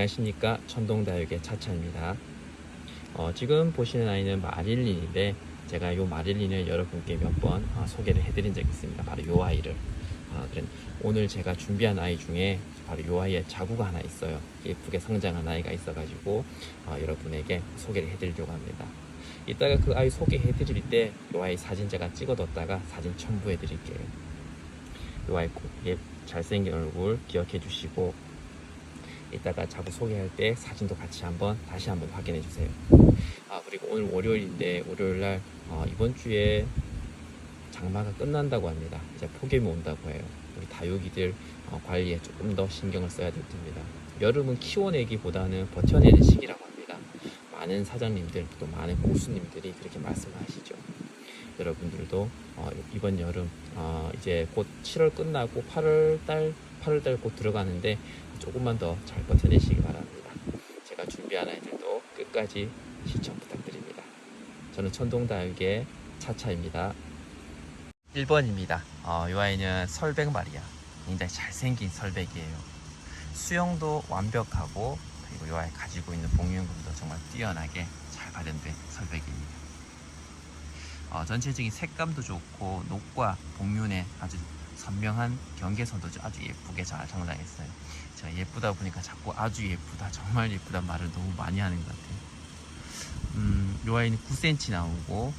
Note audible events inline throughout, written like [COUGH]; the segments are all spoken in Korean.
안녕하십니까 천동다육의 차차입니다. 어, 지금 보시는 아이는 마릴린인데 제가 이 마릴린을 여러분께 몇번 어, 소개를 해드린 적이 있습니다. 바로 이 아이를. 어, 오늘 제가 준비한 아이 중에 바로 이 아이의 자구가 하나 있어요. 예쁘게 성장한 아이가 있어 가지고 어, 여러분에게 소개를 해드리려고 합니다. 이따가 그 아이 소개해 드릴 때이 아이 사진 제가 찍어뒀다가 사진 첨부해 드릴게요. 이 아이 꼭 예, 잘생긴 얼굴 기억해 주시고 이따가 자구 소개할 때 사진도 같이 한번 다시 한번 확인해 주세요. 아 그리고 오늘 월요일인데 월요일 날 어, 이번 주에 장마가 끝난다고 합니다. 이제 폭염이 온다고 해요. 우리 다육이들 어, 관리에 조금 더 신경을 써야 될 텐니다. 여름은 키워내기보다는 버텨내는 시기라고 합니다. 많은 사장님들 또 많은 고수님들이 그렇게 말씀하시죠. 여러분들도 어, 이번 여름 어, 이제 곧 7월 끝나고 8월 달 8월 달 곧 들어가는데 조금만 더 잘 버텨내시기 바랍니다. 제가 준비한 아이들도 끝까지 시청 부탁드립니다. 저는 천동다육의 차차입니다. 1번입니다. 어, 이 아이는 설백 말이야. 굉장히 잘생긴 설백이에요. 수영도 완벽하고 그리고 이 아이 가지고 있는 복륜금도 정말 뛰어나게 잘 발현된 설백입니다. 어, 전체적인 색감도 좋고 녹과 복륜의 아주 선명한 경계선도 아주 예쁘게 잘 장장했어요. 제가 예쁘다 보니까 자꾸 아주 예쁘다, [LAUGHS] 정말 예쁘다 말을 너무 많이 하는 것 같아요. 음, 요 아이는 9cm 나오고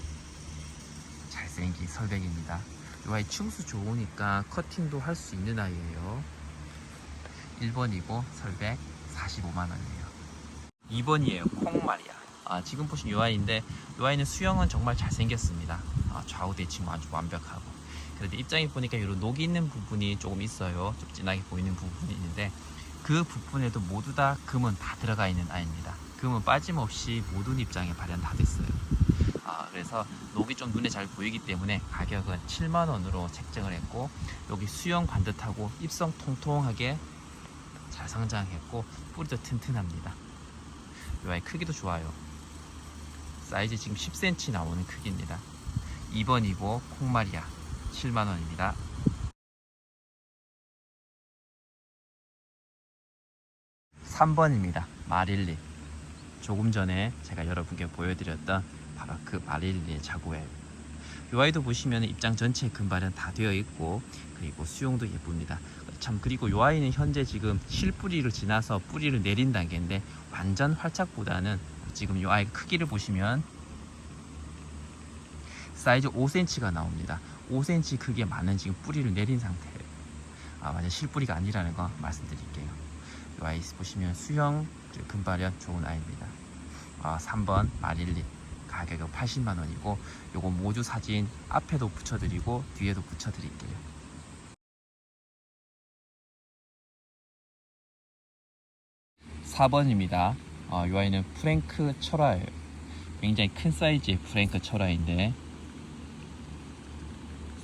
잘생긴 설백입니다. 요 아이 층수 좋으니까 커팅도 할 수 있는 아이예요. 1번이고 설백 45만 원이에요. 2번이에요. 콩말이야. 아, 지금 보신 요요 아이는 수영은 정말 잘생겼습니다. 아, 좌우 대칭 아주 완벽하고. 그런데 입장에 보니까 이런 녹이 있는 부분이 조금 있어요. 좀 진하게 보이는 부분이 있는데 그 부분에도 모두 다 금은 다 들어가 있는 아이입니다. 금은 빠짐없이 모든 입장에 발현 다 됐어요. 아, 그래서 녹이 좀 눈에 잘 보이기 때문에 가격은 7만 원으로 책정을 했고 여기 수영 반듯하고 입성 통통하게 잘 성장했고 뿌리도 튼튼합니다. 이 아이 크기도 좋아요. 사이즈 지금 10cm 나오는 크기입니다. 2번이고 콩마리아 7만 원입니다. 3번입니다. 마릴리. 조금 전에 제가 여러분께 보여드렸던 바로 그 마릴리의 자구예요. 이 아이도 보시면 입장 전체에 금발은 다 되어 있고 그리고 수용도 예쁩니다. 참 그리고 이 아이는 현재 지금 실뿌리를 지나서 뿌리를 내린 단계인데 완전 활착보다는 지금 이 아이 크기를 보시면 사이즈 5cm가 나옵니다. 5cm 크기에 많은 지금 뿌리를 내린 상태예요. 아, 완전 실뿌리가 아니라는 거 말씀드릴게요. 이 아이 보시면 수형 금발현 좋은 아이입니다. 아, 3번 마릴리 가격은 80만 원이고 요거 모주 사진 앞에도 붙여드리고 뒤에도 붙여드릴게요. 4번입니다. 어, 이 아이는 프랭크 철화예요. 굉장히 큰 사이즈의 프랭크 철화인데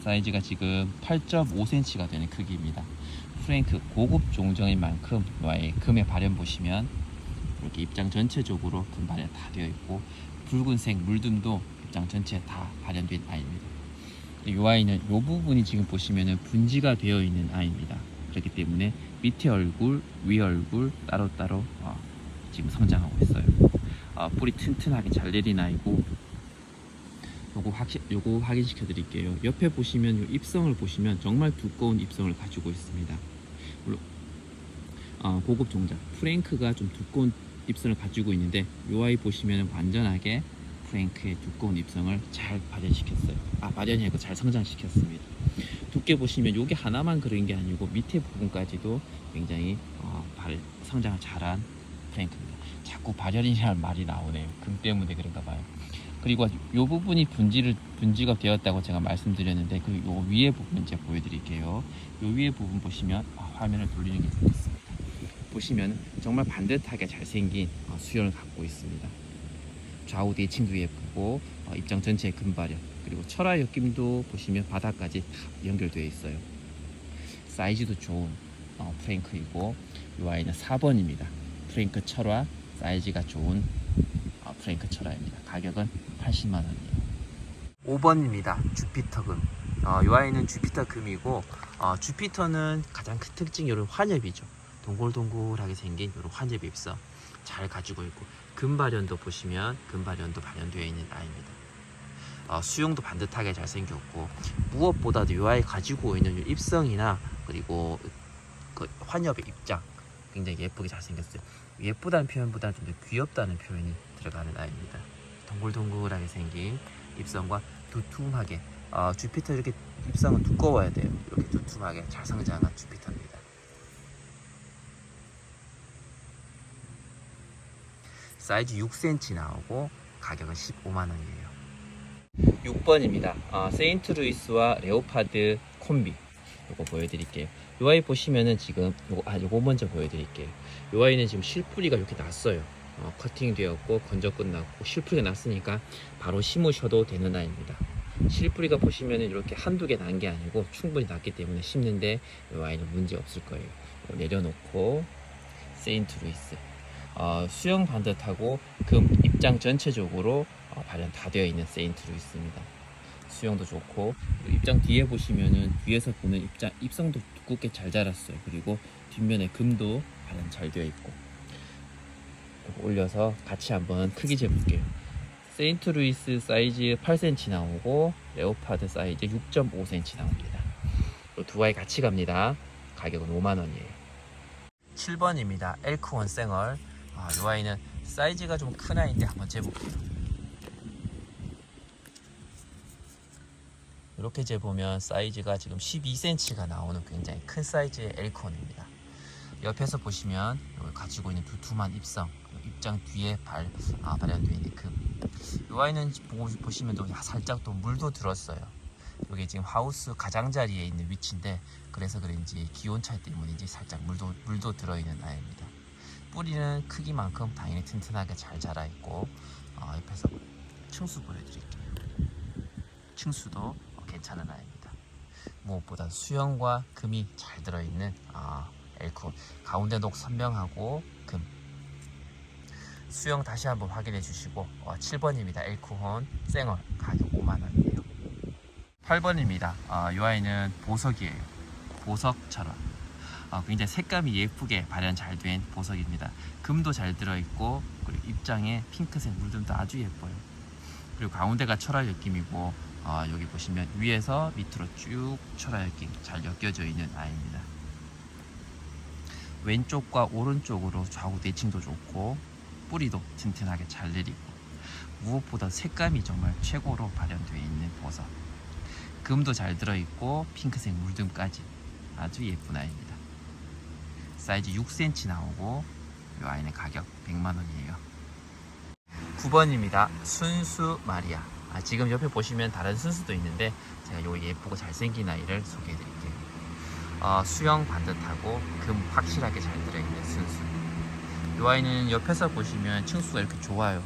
사이즈가 지금 8.5cm가 되는 크기입니다. 프랭크 고급 종정인 만큼 이 아이 금의 발현 보시면 이렇게 입장 전체적으로 금 발현 다 되어 있고 붉은색 물듬도 입장 전체에 다 발현된 아이입니다. 이 아이는 이 부분이 지금 보시면은 분지가 되어 있는 아이입니다. 그렇기 때문에 밑에 얼굴, 위 얼굴 따로따로 어, 지금 성장하고 있어요. 어, 뿌리 튼튼하게 잘 내린 아이고 요거 확시, 요거 확인시켜 드릴게요. 옆에 보시면 요 입성을 보시면 정말 두꺼운 입성을 가지고 있습니다. 물론 어, 고급 종자 프랭크가 좀 두꺼운 입성을 가지고 있는데 요 아이 보시면 완전하게 프랭크의 두꺼운 입성을 잘 발현시켰어요. 아 발현이 아니고 잘 성장시켰습니다. 두께 보시면 요게 하나만 그런 게 아니고 밑에 부분까지도 굉장히 어, 발 성장을 잘한 프랭크입니다. 자꾸 발현이라는 말이 나오네요. 금 때문에 그런가 봐요. 그리고 요 부분이 분지를 분지가 되었다고 제가 말씀드렸는데 그 요 위에 부분 제가 보여드릴게요. 요 위에 부분 보시면 아, 화면을 돌리는 게 좋겠습니다. 보시면 정말 반듯하게 잘생긴 어, 수연을 갖고 있습니다. 좌우 대칭도 예쁘고 어, 입장 전체의 금발현 그리고 철화 엮임도 보시면 바닥까지 다 연결되어 있어요. 사이즈도 좋은 어, 프랭크이고 이 아이는 4번입니다. 프랭크 철화 사이즈가 좋은 어, 프랭크 철화입니다. 가격은 80만 원이에요. 5번입니다. 주피터 금. 어, 이 아이는 주피터 금이고 어, 주피터는 가장 큰 특징이 이런 환엽이죠. 동글동글하게 생긴 이런 환엽 입성 잘 가지고 있고 금발현도 보시면 금발현도 발현되어 있는 아이입니다. 어, 수영도 반듯하게 잘 생겼고 무엇보다도 이 아이 가지고 있는 이 입성이나 그리고 그 환엽의 입장 굉장히 예쁘게 잘 생겼어요. 예쁘다는 표현보다는 좀 더 귀엽다는 표현이 들어가는 아이입니다. 동글동글하게 생긴 입성과 두툼하게 어, 주피터 이렇게 입성은 두꺼워야 돼요. 이렇게 두툼하게 잘 성장한 주피터입니다. 사이즈 6cm 나오고 가격은 15만 원이에요. 6번입니다. 아, 세인트 루이스와 레오파드 콤비. 요거 보여드릴게요. 요 아이 보시면은 지금 요거, 아 요거 먼저 보여드릴게요. 요 아이는 지금 실뿌리가 이렇게 났어요. 어, 커팅 되었고 건조 끝났고 실뿌리가 났으니까 바로 심으셔도 되는 아이입니다. 실뿌리가 보시면은 이렇게 한두 개 난 게 아니고 충분히 났기 때문에 심는데 요 아이는 문제 없을 거예요. 요 내려놓고 세인트 루이스 어, 수영 반듯하고 금 입장 전체적으로 어, 발현 다 되어 있는 세인트 루이스입니다. 수영도 좋고 입장 뒤에 보시면은 뒤에서 보는 입장 입성도 두껍게 잘 자랐어요. 그리고 뒷면에 금도 발현 잘 되어 있고 올려서 같이 한번 크기 재볼게요. 세인트루이스 사이즈 8cm 나오고 레오파드 사이즈 6.5cm 나옵니다. 이두 아이 같이 갑니다. 가격은 5만 원이에요. 7번입니다. 엘크원 생얼. 아, 이 아이는 사이즈가 좀 큰 아이인데 한번 재볼게요. 이렇게 재보면 사이즈가 지금 12cm가 나오는 굉장히 큰 사이즈의 엘콘입니다. 옆에서 보시면 가지고 있는 두툼한 입성, 입장 뒤에 발, 아, 발현되어 있는 금. 이 아이는 보, 보시면 또 살짝 또 물도 들었어요. 여기 지금 하우스 가장자리에 있는 위치인데 그래서 그런지 기온 차이 때문인지 살짝 물도 물도 들어있는 아이입니다. 뿌리는 크기만큼 당연히 튼튼하게 잘 자라 있고 어, 옆에서 층수 보여드릴게요. 층수도 어, 괜찮은 아이입니다. 무엇보다 수영과 금이 잘 들어있는 어, 엘콘 가운데 녹 선명하고 금 수영 다시 한번 확인해 주시고 어, 7번입니다. 엘코혼 생얼 가격 5만 원이에요. 8번입니다. 어, 이 아이는 보석이에요. 보석처럼 어, 굉장히 색감이 예쁘게 발현 잘 된 보석입니다. 금도 잘 들어있고 그리고 입장에 핑크색 물들도 아주 예뻐요. 그리고 가운데가 철화 엮임이고 어, 여기 보시면 위에서 밑으로 쭉 철화 엮임 잘 엮여져 있는 아이입니다. 왼쪽과 오른쪽으로 좌우 대칭도 좋고 뿌리도 튼튼하게 잘 내리고 무엇보다 색감이 정말 최고로 발현되어 있는 보석. 금도 잘 들어있고 핑크색 물듬까지 아주 예쁜 아이입니다. 사이즈 6cm 나오고 이 아이는 가격 100만 원이에요. 9번입니다. 순수 마리아. 아, 지금 옆에 보시면 다른 순수도 있는데 제가 요 예쁘고 잘생긴 아이를 소개해 드릴게요. 어, 수영 반듯하고 금 확실하게 잘 들어있는 순수. 이 아이는 옆에서 보시면 층수가 이렇게 좋아요.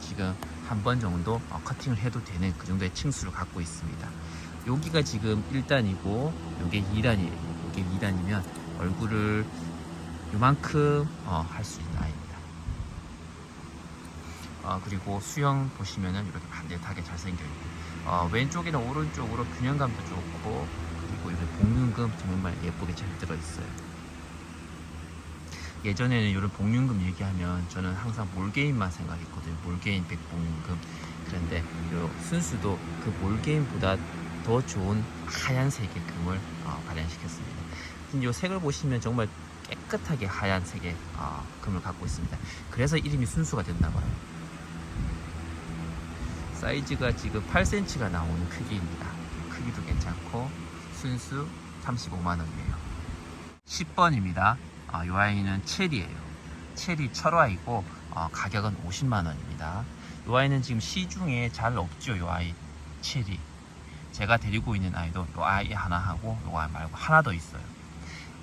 지금 한 번 정도 어, 커팅을 해도 되는 그 정도의 층수를 갖고 있습니다. 여기가 지금 1단이고 이게 2단이에요. 이게 2단이면 얼굴을 요만큼 어, 할 수 있는 아이입니다. 어, 그리고 수영 보시면은 이렇게 반듯하게 잘 생겨 있고 어, 왼쪽이나 오른쪽으로 균형감도 좋고 그리고 이렇게 복륜금 정말 예쁘게 잘 들어 있어요. 예전에는 이런 복륜금 얘기하면 저는 항상 몰게임만 생각했거든요. 몰게임 백복륜금. 그런데 요 순수도 그 몰게임보다 더 좋은 하얀색의 금을 어, 발현시켰습니다. 이 색을 보시면 정말 깨끗하게 하얀색의 어, 금을 갖고 있습니다. 그래서 이름이 순수가 됐나 봐요. 사이즈가 지금 8cm가 나오는 크기입니다. 크기도 괜찮고 순수 35만 원이에요. 10번입니다. 어, 이 아이는 체리예요. 체리 철화이고 어, 가격은 50만 원입니다. 이 아이는 지금 시중에 잘 없죠. 이 아이 체리. 제가 데리고 있는 아이도 이 아이 하나 하고 이 아이 말고 하나 더 있어요.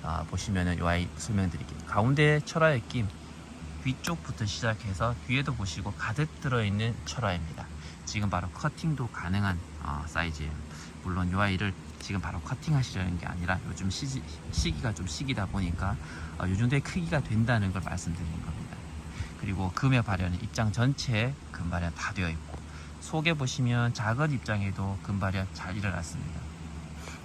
어, 보시면은 이 아이 설명드릴게요. 가운데 철화의 낌 위쪽부터 시작해서 뒤에도 보시고 가득 들어있는 철화입니다. 지금 바로 커팅도 가능한 어, 사이즈예요. 물론 이 아이를 지금 바로 커팅 하시려는 게 아니라 요즘 시, 시기가 좀 시기다 보니까 어, 요 정도의 크기가 된다는 걸 말씀드리는 겁니다. 그리고 금의 발현은 입장 전체에 금 발현 다 되어 있고 속에 보시면 작은 입장에도 금 발현 잘 일어났습니다.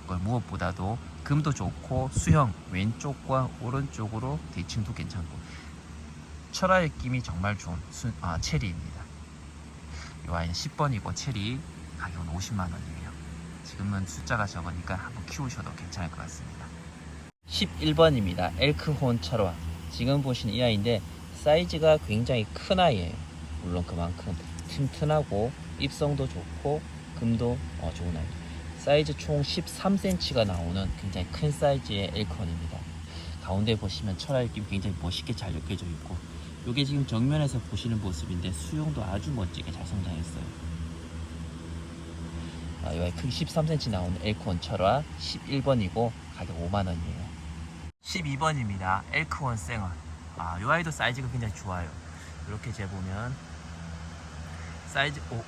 그 무엇보다도 금도 좋고 수형 왼쪽과 오른쪽으로 대칭도 괜찮고 철화 느낌이 정말 좋은 수, 아, 체리입니다. 이 아이는 10번이고 체리 가격은 50만 원이에요. 지금은 숫자가 적으니까 한번 키우셔도 괜찮을 것 같습니다. 11번입니다. 엘크혼 철화. 지금 보시는 이 아이인데 사이즈가 굉장히 큰 아이예요. 물론 그만큼 튼튼하고 입성도 좋고 금도 어, 좋은 아이. 사이즈 총 13cm가 나오는 굉장히 큰 사이즈의 엘크혼입니다. 가운데 보시면 철화 느낌 굉장히 멋있게 잘 느껴져 있고 이게 지금 정면에서 보시는 모습인데 수영도 아주 멋지게 잘 성장했어요. 아, 이 크기 13cm 나오는 엘크원 철화 11번이고 가격 5만 원이에요. 12번입니다. 엘크원 생얼. 아, 이 아이도 사이즈가 굉장히 좋아요. 이렇게 재보면 사이즈 오,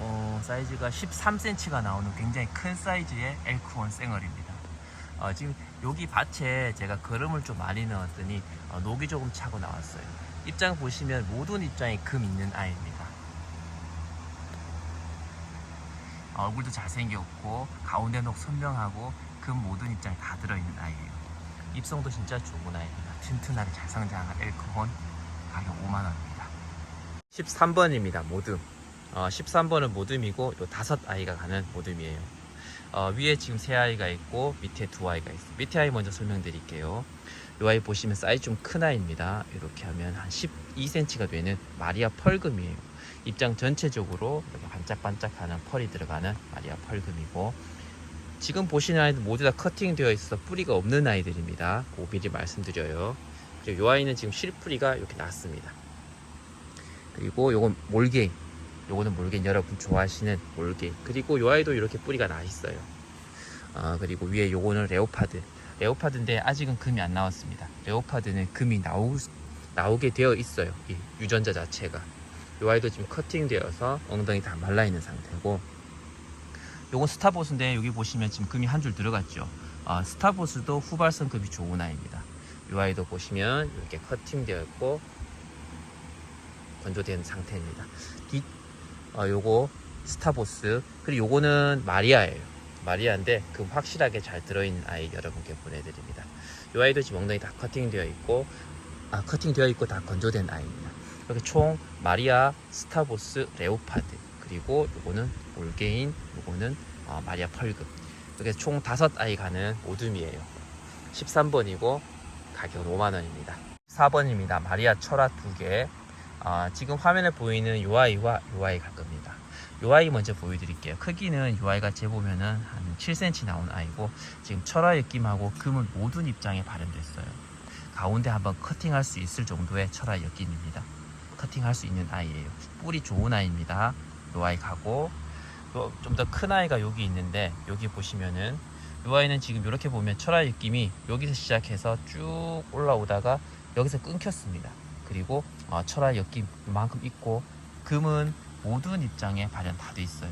어, 사이즈가 13cm가 나오는 굉장히 큰 사이즈의 엘크원 생얼입니다. 어, 지금 여기 밭에 제가 거름을 좀 많이 넣었더니 어, 녹이 조금 차고 나왔어요. 입장 보시면 모든 입장에 금 있는 아이입니다. 어, 얼굴도 잘생겼고 가운데 녹 선명하고 금 모든 입장에 다 들어있는 아이예요. 입성도 진짜 좋은 아이입니다. 튼튼하게 잘 성장한 엘크혼 가격 5만 원입니다. 13번입니다. 모듬. 어, 13번은 모듬이고 요 다섯 아이가 가는 모듬이에요. 어, 위에 지금 세 아이가 있고 밑에 두 아이가 있어요. 밑에 아이 먼저 설명드릴게요. 이 아이 보시면 사이즈 좀 큰 아이입니다. 이렇게 하면 한 12cm가 되는 마리아 펄금이에요. 입장 전체적으로 이렇게 반짝반짝하는 펄이 들어가는 마리아 펄금이고 지금 보시는 아이들 모두 다 커팅되어 있어서 뿌리가 없는 아이들입니다. 그 미리 말씀드려요. 그리고 이 아이는 지금 실뿌리가 이렇게 났습니다. 그리고 요건 몰게임. 요거는 몰게임 여러분 좋아하시는 몰게임. 그리고 이 아이도 이렇게 뿌리가 나 있어요. 아, 그리고 위에 요거는 레오파드. 레오파드인데 아직은 금이 안 나왔습니다. 레오파드는 금이 나오, 나오게 되어 있어요. 이 유전자 자체가. 이 아이도 지금 커팅되어서 엉덩이 다 말라 있는 상태고 요건 스타보스인데 여기 보시면 지금 금이 한 줄 들어갔죠. 아, 스타보스도 후발성 금이 좋은 아이입니다. 이 아이도 보시면 이렇게 커팅되어 있고 건조된 상태입니다. 뒤, 어, 요거 스타보스 그리고 요거는 마리아예요. 마리아인데 금 확실하게 잘 들어있는 아이 여러분께 보내드립니다. 이 아이도 지금 엉덩이 다 커팅되어 있고 아 커팅되어 있고 다 건조된 아이입니다. 이렇게 총 마리아, 스타보스, 레오파드 그리고 요거는 올게인, 요거는 어, 마리아 펄금 이렇게 총 다섯 아이 가는 오둠이에요. 13번이고 가격은 5만 원입니다. 4번입니다. 마리아 철화 두 개. 아, 지금 화면에 보이는 요 아이 갈 겁니다. 요 아이 먼저 보여드릴게요. 크기는 요 아이가 재보면은 한 7cm 나온 아이고 지금 철화 엮임하고 금은 모든 입장에 발현됐어요. 가운데 한번 커팅할 수 있을 정도의 철화 엮임입니다. 커팅할 수 있는 아이예요. 뿌리 좋은 아이입니다. 요 아이 가고 좀 더 큰 아이가 여기 있는데 여기 보시면은 요 아이는 지금 이렇게 보면 철화 느낌이 여기서 시작해서 쭉 올라오다가 여기서 끊겼습니다. 그리고 어, 철화 엮임 이만큼 있고 금은 모든 입장에 발현 다 돼 있어요.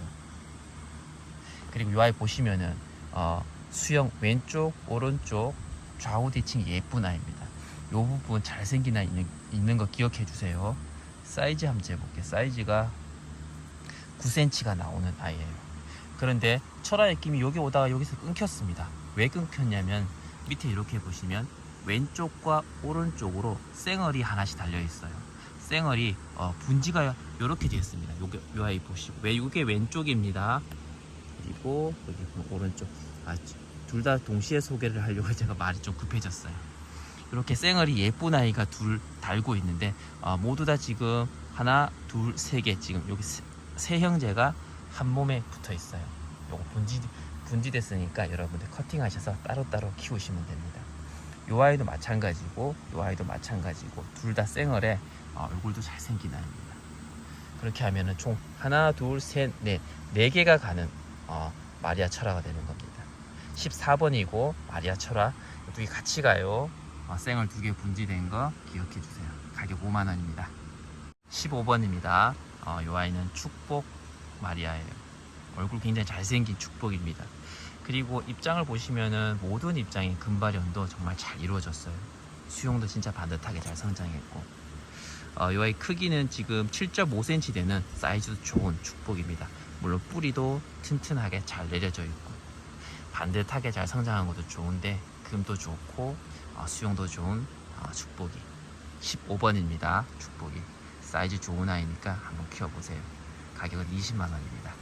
그리고 요 아이 보시면은 어, 수영 왼쪽 오른쪽 좌우 대칭 예쁜 아이입니다. 요 부분 잘생긴 아이 있는, 있는 거 기억해 주세요. 사이즈 한번 재볼게요. 사이즈가 9cm가 나오는 아이예요. 그런데 철화 느낌이 여기 오다가 여기서 끊겼습니다. 왜 끊겼냐면 밑에 이렇게 보시면 왼쪽과 오른쪽으로 쌩얼이 하나씩 달려 있어요. 쌩얼이 어, 분지가 이렇게 되어 있습니다. 요게 요 아이 보시고 왜 이게 왼쪽입니다. 그리고 여기 오른쪽 아, 둘 다 동시에 소개를 하려고 제가 말이 좀 급해졌어요. 이렇게 쌩얼이 예쁜 아이가 둘 달고 있는데 어, 모두 다 지금 하나, 둘, 세 개 지금 여기 세, 세 형제가 한 몸에 붙어 있어요. 요거 분지 분지됐으니까 여러분들 커팅하셔서 따로따로 키우시면 됩니다. 요 아이도 마찬가지고 요 아이도 마찬가지고 둘 다 쌩얼에 어, 얼굴도 잘생긴 아이입니다. 그렇게 하면은 총 하나, 둘, 셋, 넷, 네 개가 가는 어, 마리아 철화가 되는 겁니다. 14번이고 마리아 철화 두 개 같이 가요. 어, 쌩얼 두 개 분지된 거 기억해 주세요. 가격 5만 원입니다. 15번입니다. 어, 요 아이는 축복 마리아예요. 얼굴 굉장히 잘생긴 축복입니다. 그리고 입장을 보시면은 모든 입장의 금발연도 정말 잘 이루어졌어요. 수용도 진짜 반듯하게 잘 성장했고, 어, 이 아이 크기는 지금 7.5cm 되는 사이즈도 좋은 축복입니다. 물론 뿌리도 튼튼하게 잘 내려져 있고, 반듯하게 잘 성장한 것도 좋은데 금도 좋고 어, 수용도 좋은 어, 축복이 15번입니다. 축복이 사이즈 좋은 아이니까 한번 키워보세요. 가격은 20만 원입니다.